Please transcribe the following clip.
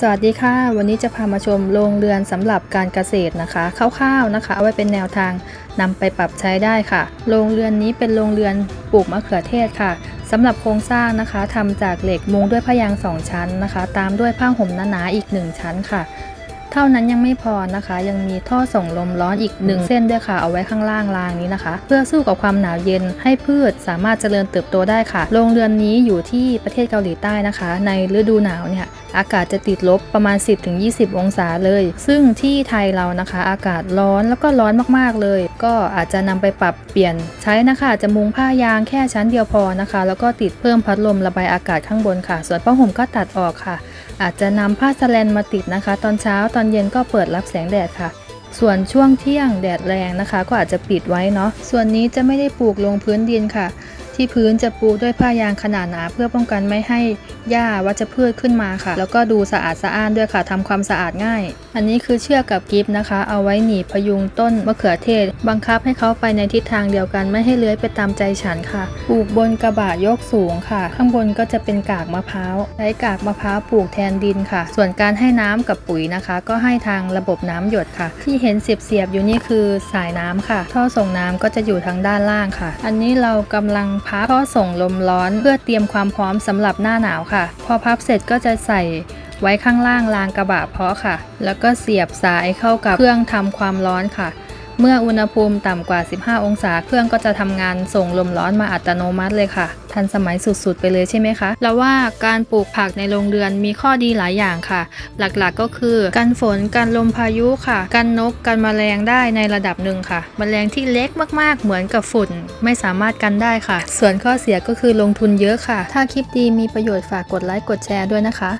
สวัสดีค่ะ วันนี้จะพามาชมโรงเรือนสำหรับการเกษตรนะคะคร่าวๆนะคะ เอาไว้เป็นแนวทางนำไปปรับใช้ได้ค่ะโรงเรือนนี้เป็นโรงเรือนปลูกมะเขือเทศค่ะสำหรับโครงสร้างนะคะทำจากเหล็กมุงด้วยพยางค์สองชั้นนะคะ ตามด้วยผ้าห่มหนาๆอีกหนึ่งชั้นค่ะ เท่านั้นยังไม่พอนะคะ ยังมีท่อส่งลมร้อนอีกหนึ่งเส้นด้วยค่ะ เอาไว้ข้างล่างรางนี้นะคะ เพื่อสู้กับความหนาวเย็นให้พืชสามารถเจริญเติบโตได้ค่ะโรงเรือนนี้อยู่ที่ประเทศเกาหลีใต้นะคะ ในฤดูหนาวเนี่ย อากาศจะติดลบประมาณ 10-20 องศาเลย ซึ่งที่ไทยเรานะคะ อากาศร้อนแล้วก็ร้อนมากๆเลย ก็อาจจะนำไปปรับเปลี่ยนใช้นะคะจะมุงผ้ายางแค่ชั้นเดียวพอนะคะ แล้วก็ติดเพิ่มพัดลมระบายอากาศข้างบนค่ะ ส่วนผ้าห่มก็ตัดออกค่ะ อาจจะนำผ้าสแลนมาติดนะคะ ตอนเช้าตอนเย็นก็เปิดรับแสงแดดค่ะส่วนช่วงเที่ยงแดดแรงนะคะ ก็อาจจะปิดไว้เนาะส่วนนี้จะไม่ได้ปลูกลงพื้นดินค่ะ ที่พื้นจะปูด้วยผ้ายางขนาดหนา เพื่อป้องกันไม่ให้หญ้าวัชพืชขึ้นมาค่ะ แล้วก็ดูสะอาดสะอ้านด้วยค่ะทำความสะอาดง่าย อันนี้คือเชือกกับกิฟนะคะ เอาไว้หนีพยุงต้นมะเขือเทศ บังคับให้เขาไปในทิศทางเดียวกันไม่ให้เลื้อยไปตามใจฉันค่ะปลูกบนกระบะยกสูงค่ะ ข้างบนก็จะเป็นกากมะพร้าวใช้กากมะพร้าวปลูกแทนดินค่ะ ส่วนการให้น้ำกับปุ๋ยนะคะ ก็ให้ทางระบบน้ำหยดค่ะ ที่เห็นเสียบๆอยู่นี่คือสายน้ำค่ะ ท่อส่งน้ำก็จะอยู่ทางด้านล่างค่ะ อันนี้เรากำลังพับก็ส่งลมร้อนเพื่อเตรียมความพร้อมสำหรับหน้าหนาวค่ะ พอพับเสร็จก็จะใส่ไว้ข้างล่างรางกระบะเพาะค่ะ แล้วก็เสียบสายเข้ากับเครื่องทำความร้อนค่ะ เมื่ออุณหภูมิต่ำกว่า 15 องศา เครื่องก็จะทำงานส่งลมร้อนมาอัตโนมัติเลยค่ะ ทันสมัยสุดๆ ไปเลยใช่ไหมคะแล้วว่าการปลูกผักในโรงเรือนมีข้อดีหลายอย่างค่ะ หลักๆก็คือกันฝนกันลมพายุค่ะ กันนกกันแมลงได้ในระดับหนึ่งค่ะแมลงที่เล็กมากๆ เหมือนกับฝุ่น ไม่สามารถกันได้ค่ะ ส่วนข้อเสียก็คือลงทุนเยอะค่ะ ถ้าคลิปดีมีประโยชน์ฝากกดไลค์กดแชร์ด้วยนะคะ